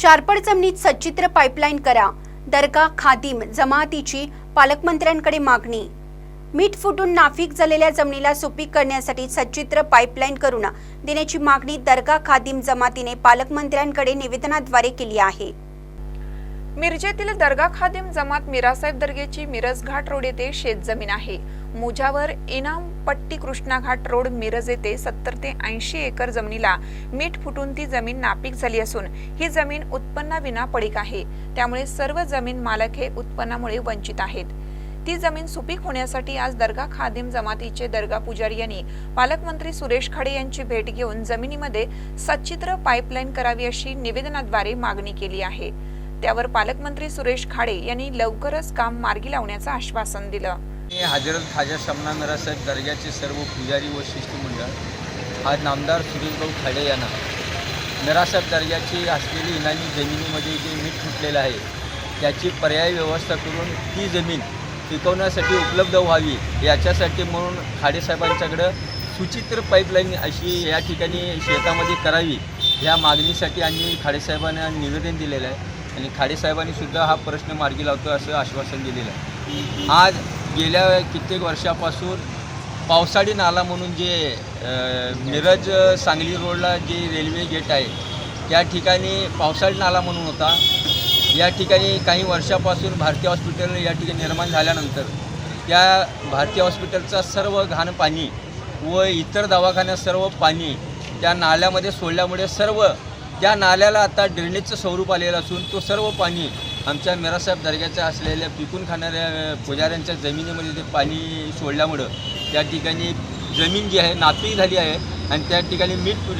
शारपड जमिनीत सच्चित्र पाईपलाईन करा. दर्गा खादिम जमातीची पालकमंत्र्यांकडे मागणी. मीठ फुटून नाफिक झालेल्या जमिनीला सुपीक करण्यासाठी सच्चित्र पाईपलाईन करून देण्याची मागणी दर्गा खादिम जमातीने पालकमंत्र्यांकडे निवेदनाद्वारे केली आहे. मिरजेतील दर्गा खादिम जमात मिरासाहेब दर्गेची मिरज घाट रोड येथे शेतजमीन आहे. मुजावर इनाम पट्टी कृष्णा घाट रोड मिरज येथे सत्तर ते ऐंशी एकर जमिनीला मीठ फुटून ती जमीन नापीक झाली असून ही जमीन उत्पन्नाविना पडीक आहे. त्यामुळे सर्व जमीन मालक हे उत्पन्नामुळे वंचित आहेत. ती जमीन सुपीक होण्यासाठी आज दर्गा खादिम जमातीचे दर्गा पुजारी यांनी पालकमंत्री सुरेश खाडे यांची भेट घेऊन जमिनीमध्ये सच्चित्र पाईपलाईन करावी अशी निवेदनाद्वारे मागणी केली आहे. त्यावर पालकमंत्री सुरेश खाडे यांनी लवकरच काम मार्गी लावण्याचं आश्वासन दिलं. हजरत खाजा शमना मिरासाहेब दर्ग्याचे सर्व पुजारी व शिष्टमंडळ हा नामदार सुरेशभाऊ खाडे यांना नरासाहेब दर्ग्याची असलेली इनामी जमिनीमध्ये जे मीठ फुटलेलं आहे त्याची पर्यायी व्यवस्था करून ती जमीन पिकवण्यासाठी उपलब्ध व्हावी याच्यासाठी म्हणून खाडेसाहेबांच्याकडं सुचित्र पाईपलाईन अशी या ठिकाणी शेतामध्ये करावी या मागणीसाठी आम्ही खाडेसाहेबांना निवेदन दिलेलं आहे. आणि खाडेसाहेबांनी सुद्धा हा प्रश्न मार्गी लावतो असं आश्वासन दिलेलं आहे. आज गेल्या कित्येक वर्षापासून पावसाळी नाला म्हणून जे मिरज सांगली रोडला जे रेल्वे गेट आहे त्या ठिकाणी पावसाळी नाला म्हणून होता. या ठिकाणी काही वर्षापासून भारतीय हॉस्पिटल या ठिकाणी निर्माण झाल्यानंतर त्या भारतीय हॉस्पिटलचा सर्व घाण पाणी व इतर दवाखान्यात सर्व पाणी त्या नाल्यामध्ये सोडल्यामुळे सर्व त्या नाल्याला आता ड्रेनेजचं स्वरूप आलेलं असून तो सर्व पाणी आमच्या मिरासाहेब दर्ग्याच्या असलेल्या पिकून खाणाऱ्या पुजाऱ्यांच्या जमिनीमध्ये ते पाणी सोडल्यामुळं त्या ठिकाणी जमीन जी आहे नापीक झाली आहे आणि त्या ठिकाणी मीठ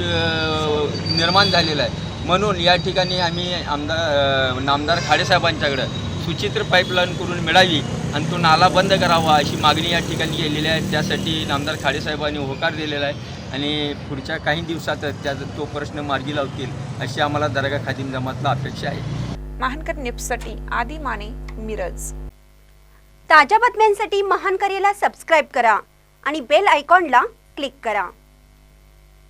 निर्माण झालेलं आहे. म्हणून या ठिकाणी आम्ही आमदार नामदार खाडेसाहेबांच्याकडं सुचित्र पाईपलाईन करून मिळावी आणि तो नाला बंद करावा अशी मागणी या ठिकाणी केलेली आहे. त्यासाठी नामदार खाडेसाहेबांनी होकार दिलेला आहे आणि पुढच्या काही दिवसातच त्याचा तो प्रश्न मार्गी लावतील अशी आम्हाला दर्गा खादिम जमातला अपेक्षा आहे. महानकर निप्ससाठी आदी माने मिरज. ताज्या बातम्यांसाठी महानकरेला सबस्क्राईब करा आणि बेल आयकॉनला क्लिक करा.